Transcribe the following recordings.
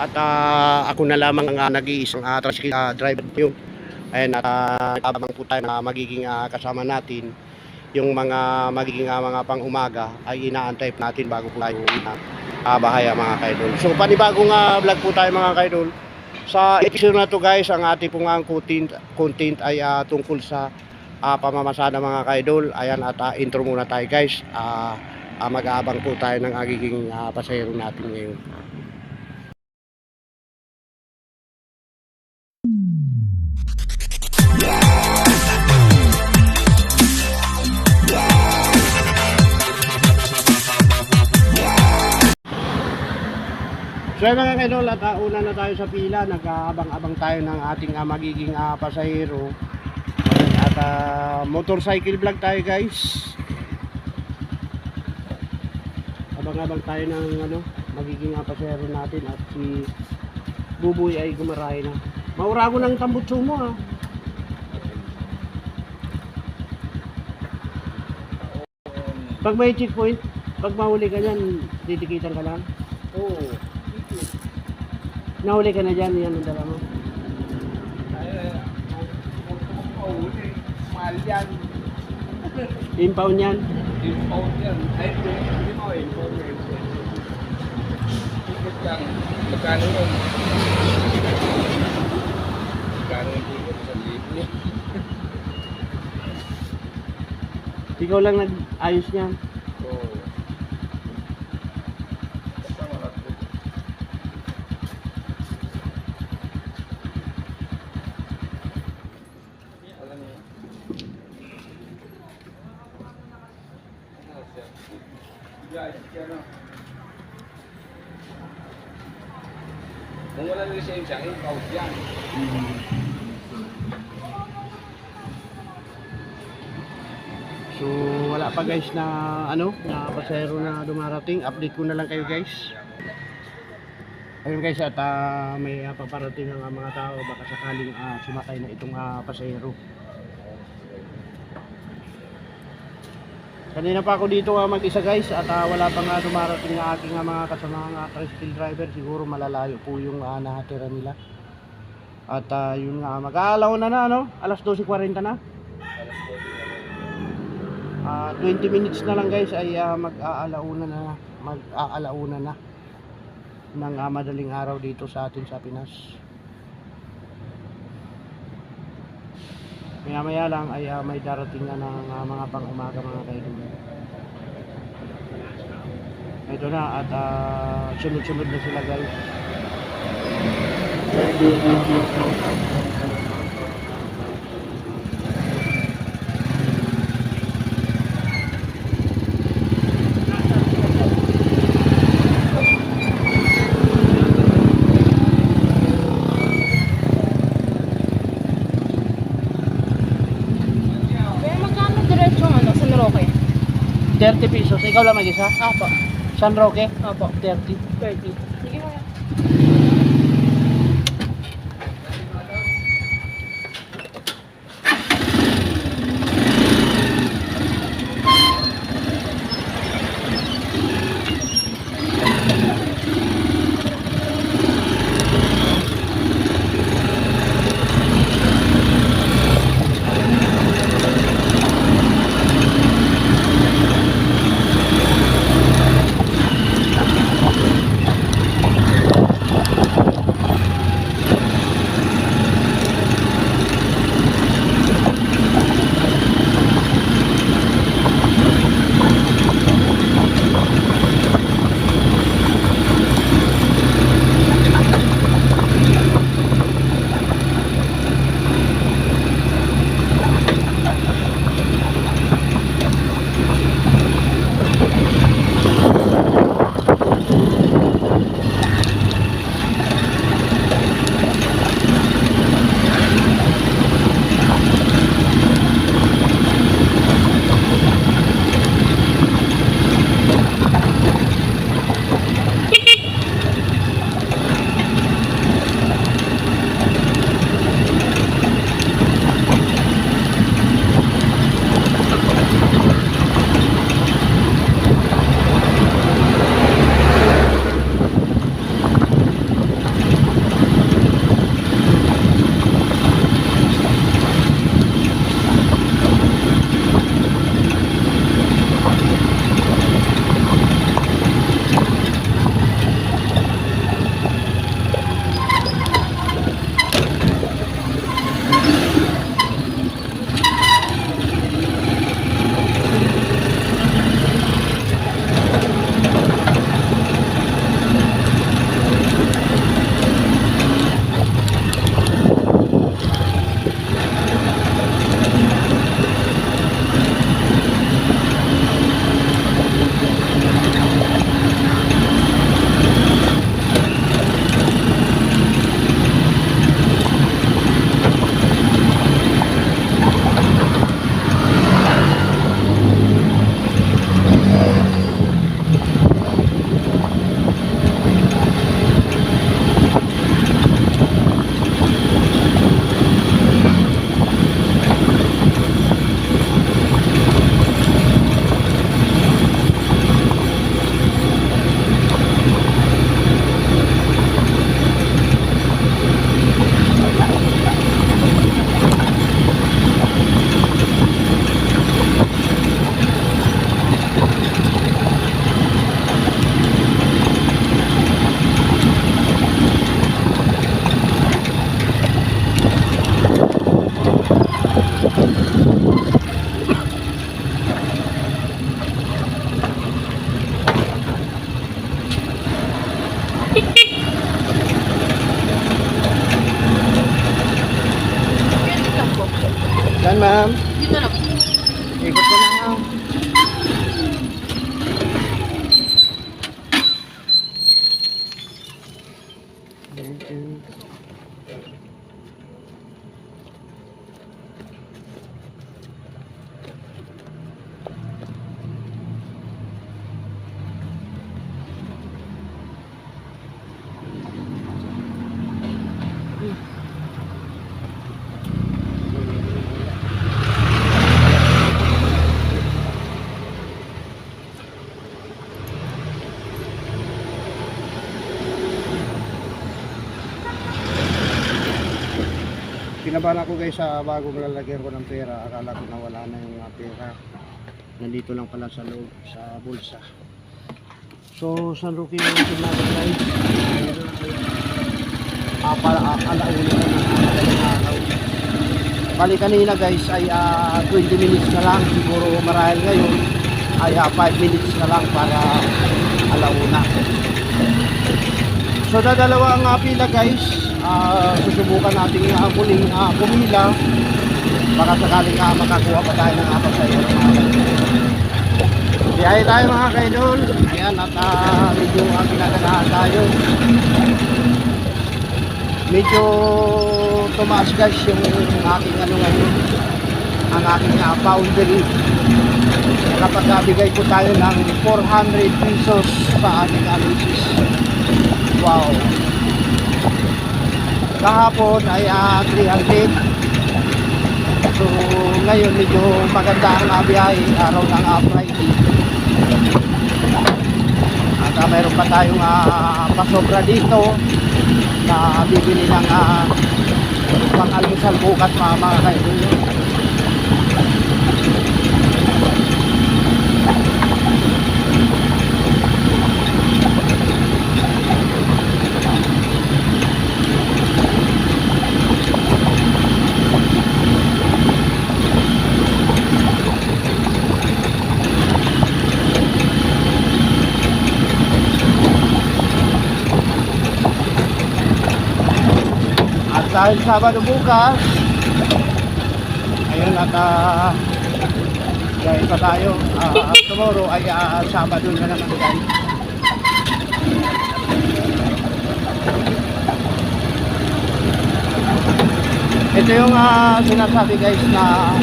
at ah, ako na lamang ang uh, nag-iisang uh, ah, driver yun. At uh, abang po tayo na magiging ah, kasama natin yung mga magiging ah, mga pang umaga ay inaantay natin bago po tayo uh, bahay ah, mga kaidol. So panibagong uh, vlog po tayo mga kaidol. Sa episode na to guys, ang ating pong ang content, content ay ah, tungkol sa uh, pamamasada mga kaidol. Ayan at ah, intro muna tayo guys. Ah, ah, mag-aabang po tayo ng agiging uh, pasahero natin ngayon. So yun mga kaidol, at uh, una na tayo sa pila, nag-aabang-abang tayo ng ating uh, magiging uh, pasahero. At uh, motorcycle vlog tayo guys. Abang-abang tayo ng ano, magiging uh, pasahero natin at si Buboy ay gumarahe na. Maurago ng tambutso mo ha. Pag may checkpoint, pag mahuli ka dyan, didikitan ka lang. Oo. Nahuli ka na dyan, yan ang dala mo. Mahal yan. Impound yan. Impound yan. Ay, hindi mo impound yan. Ticket lang. Magkano yun? Magkano yung ticket sa libo? Ikaw lang nag-ayos niyan. Yeah, na. Kung walang lisensya, in-out yan. So wala pa guys na ano, na pasahero na dumarating. Update ko na lang kayo guys. Ayun guys at ah, may uh, paparating ang mga tao baka sakaling ah, sumakay na itong ah, pasahero. Kanina pa ako dito ah, mag-isa guys at ah, wala pa nga dumarating na aking ah, mga kasama nga tricycle driver. Siguro malalayo po yung uh, nakatira nila. At ah, yun nga, mag-aalaw na na no? Alas 12.40 na. Ah, 20 minutes na lang guys ay ah, mag-aalauna na mag-aalauna na ng ah, madaling araw dito sa atin sa Pinas. Maya lang ay ah, may darating na ng ah, mga pang umaga mga kaibigan. Ito na at ah, sunod-sunod na sila guys. Kaya magkano diretso ano, San Roque? 30 pesos. Ikaw lang mag-isa? Apo. San Roque? Apo. 30. 30. Kinabahan ako guys sa bagong lalagyan ko ng pera. Akala ko nawala na yung pera. Nandito lang pala sa loob, sa bulsa. So, San Roque yung natin guys. Ah, para ah, alauna na ng araw. Bali kanina guys ay ah, 20 minutes na lang. Siguro marahil ngayon ay 5 minutes na lang para alauna. So dadalawa ang uh, pila guys. Ah, susubukan natin uh, muling uh, pumila. Baka sakaling uh, makakuha pa tayo ng apat sa iyo. Biyahe tayo mga kaidol. Ayan at uh, medyo uh, ginaganahan tayo. Medyo tumaas guys yung aking ano ngayon. Ang aking uh, boundary. Kapag bigay ko tayo ng 400 pesos sa ating analysis. Wow. Kahapon ay ah, 300. So ngayon medyo maganda ang ah, biyahe araw ng uh, Friday. At ah, mayroon pa tayong ah, pasobra dito na bibili ng uh, pang-almusal bukas mga mga kaibigan. Dahil Sabado bukas, ayun at uh, dahil pa tayo, ah, tomorrow ay ah, Sabado na naman guys. Ito yung ah, sinasabi guys na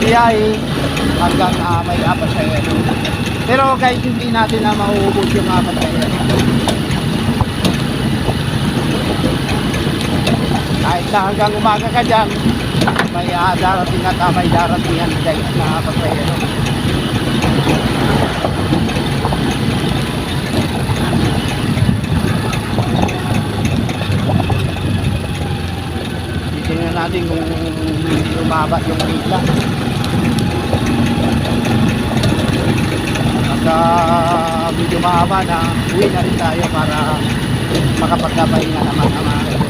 biyahe hanggang ah, may apat sa Pero guys, hindi natin na mauubos yung apat sa kahit na hanggang umaga ka dyan may uh, darating at uh, may darating yan guys na pasahero titingnan natin kung lumaba yung pila pagka medyo mahaba na uwi na rin tayo para makapagkabay na naman ang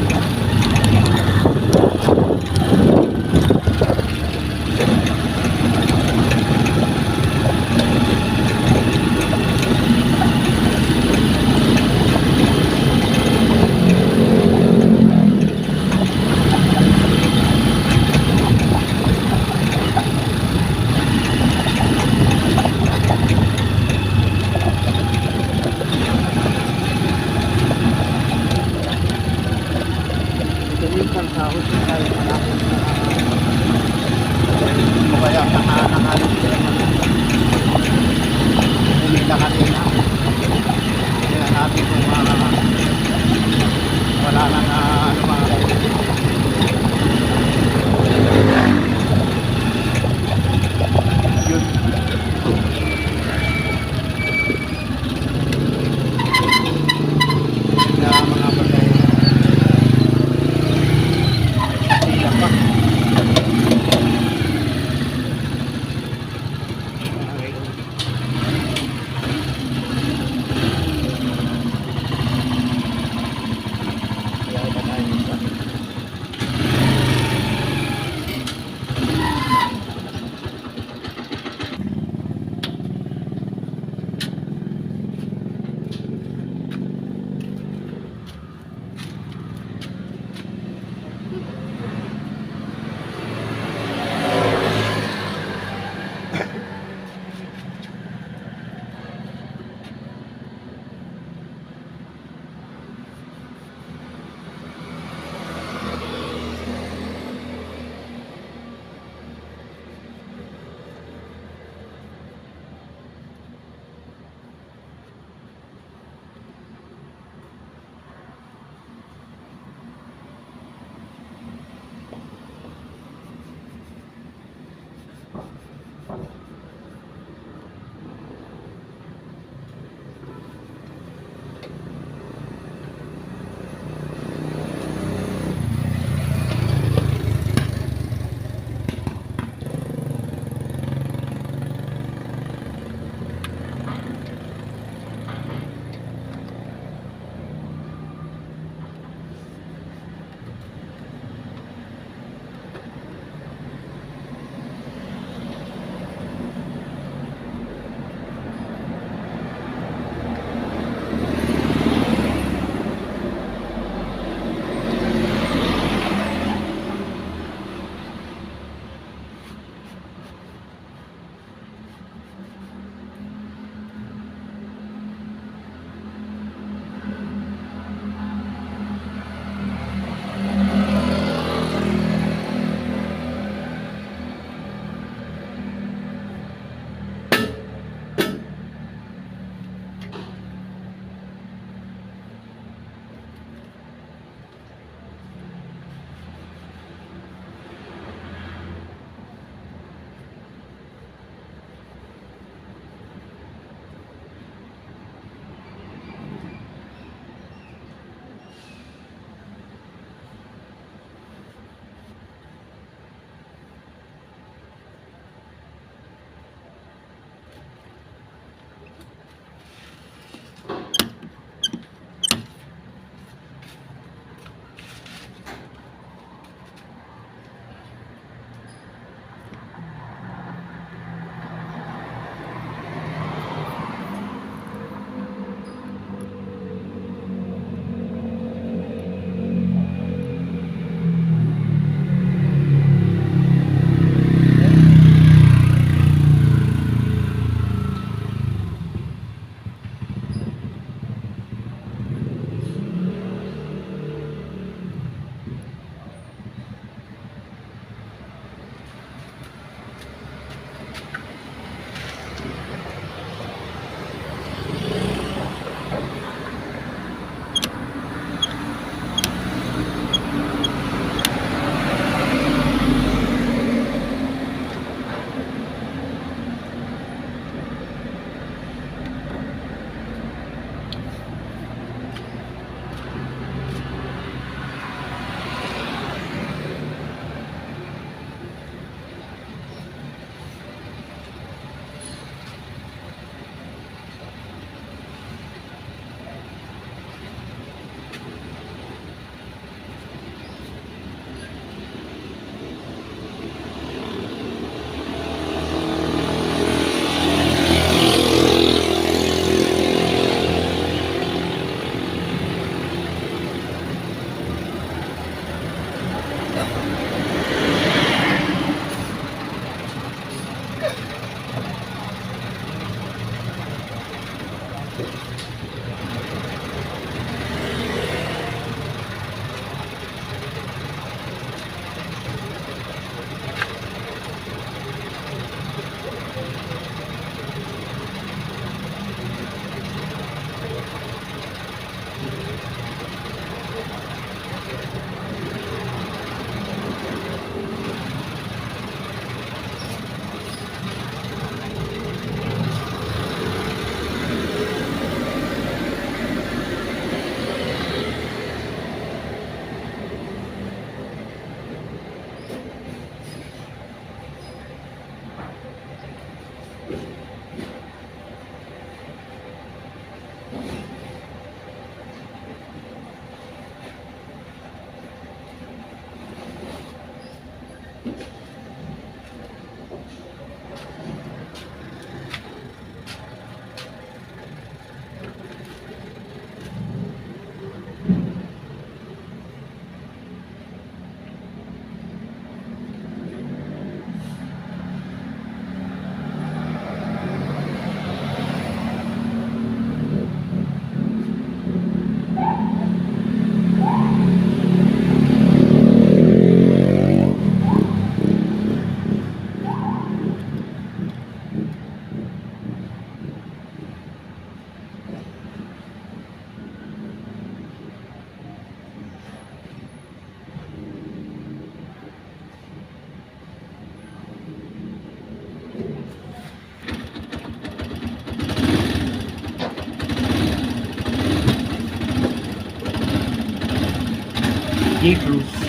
aqui,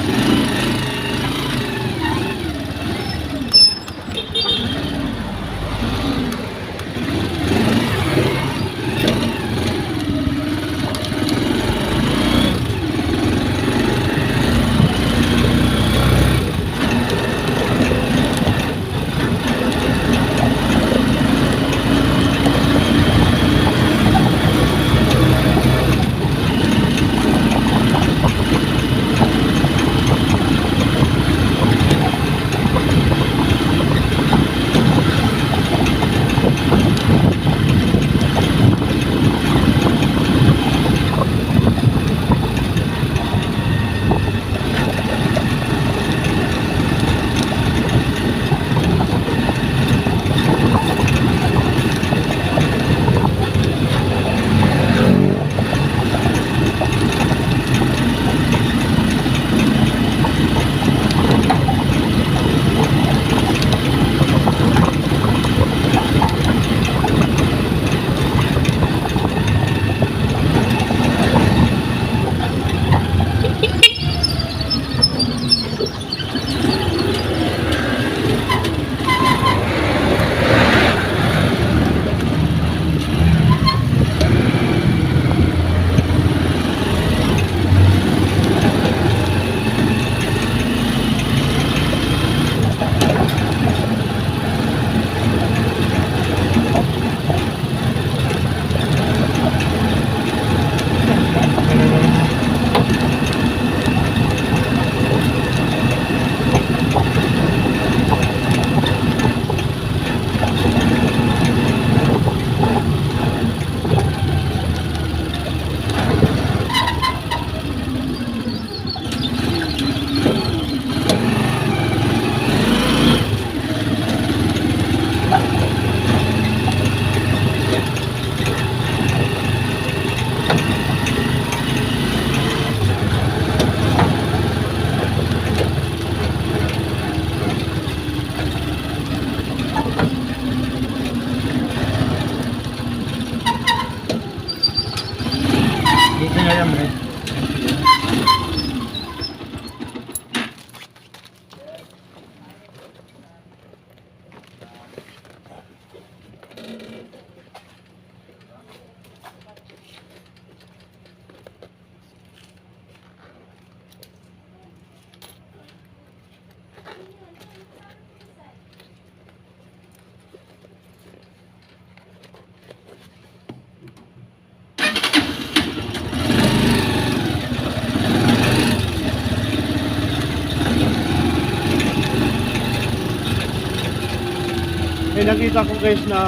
nakita ko guys na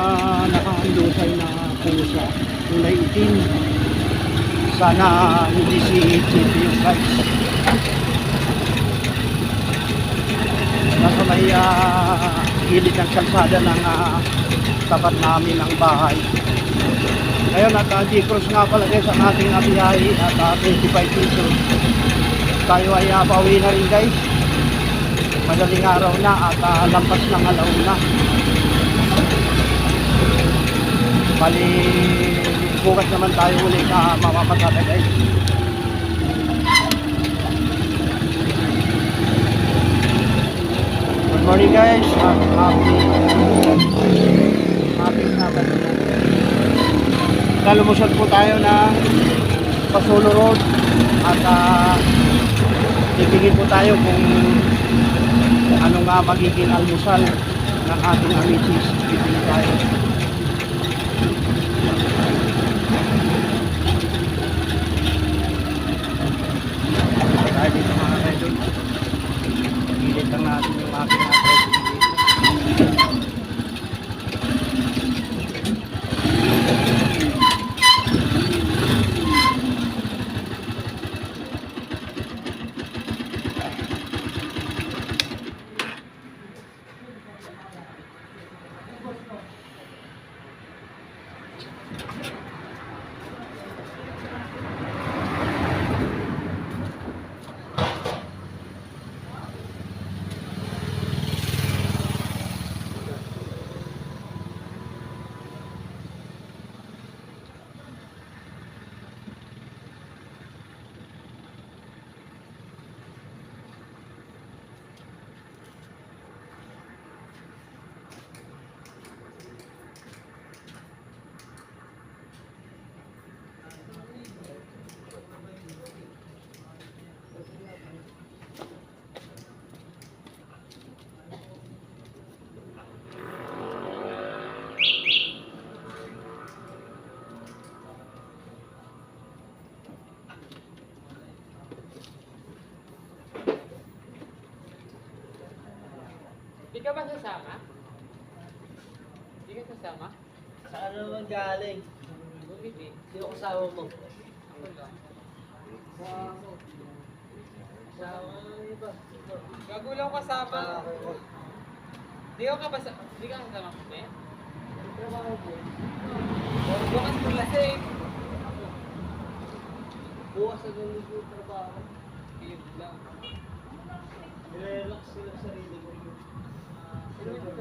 nakahandusay na pusa. Kulay itim. Sana hindi si Chippy yung guys. Nasa may ah, gilid ng kalsada ng ah, tapat namin ng bahay. Ngayon at uh, cross nga pala guys ang ating abiyahe at ah, 25 pesos. Tayo ay uh, pauwi na rin guys. Madaling araw na at ah, lampas ng alaw na. Bali, bukas naman tayo ulit na mamamasada guys. Good morning guys. Ah, Happy Happy Sabbath. Kalumusot po tayo na Pasulo Road at uh, titingin po tayo kung ano nga magiging almusal ng ating amitis. Titingin. Tayo idol. Pilit lang natin yung aking Hindi ka ba sasama? Hindi ka sasama? Saan naman galing? Bumili. Sino kasama mo? Ako lang. Kasama ng iba. Gago lang kasama. Ah. Hindi ka ba sa... Hindi ka kasama ko, eh? Trabaho po. Bukas mo lasing. Bukas na ganun yung trabaho. Yun lang. Nire-relax sila sa sarili ko. Sino yung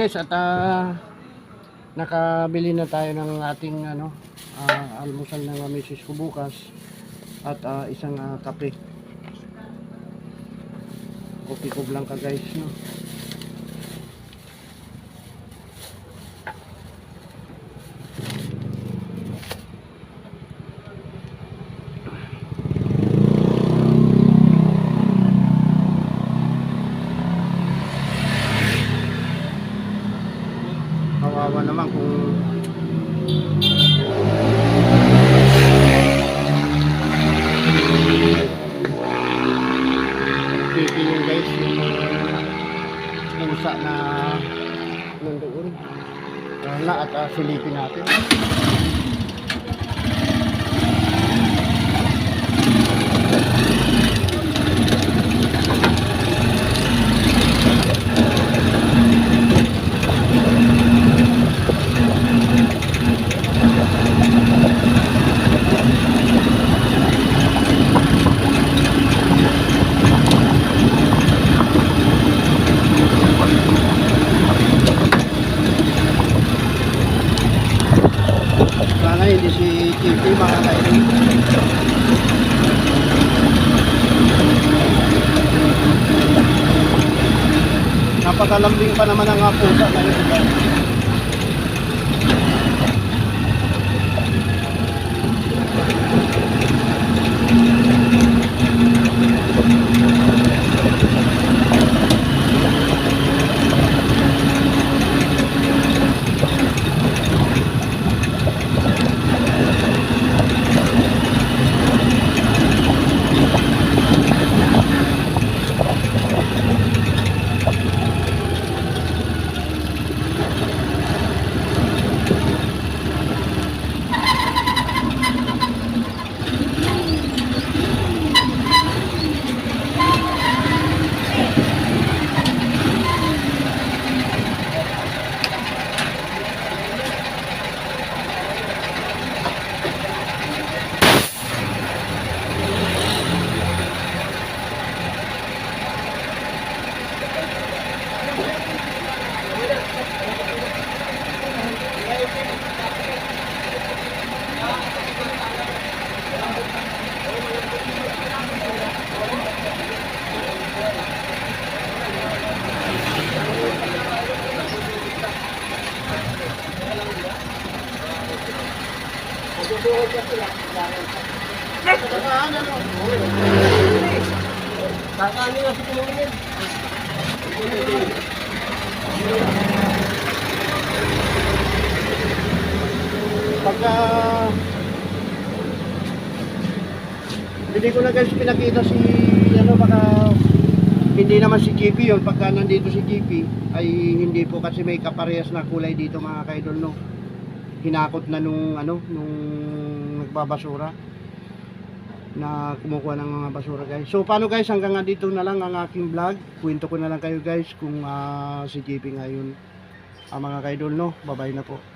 guys, at ah, nakabili na tayo ng ating ano, ah, almusal ng uh, misis ko bukas at ah, isang ah, kape. Kopi ko blanca guys, no. Kawawa naman kung Pipiliin guys yung pusa na nandoon. Kaya na at uh, silipin natin. Sana hindi si Chippy makakainin. Napakalambing pa naman ang pusa na yun. Pagka hindi ko na guys pinakita si ano baka hindi naman si GP yun. Pagka nandito si GP ay hindi po kasi may kaparehas na kulay dito mga kaidol no? Hinakot na nung ano nung nagbabasura na kumukuha ng mga basura guys. So paano guys hanggang nga dito na lang ang aking vlog. Kwento ko na lang kayo guys kung ah, si GP ngayon ang mga kaidol no? Bye bye na po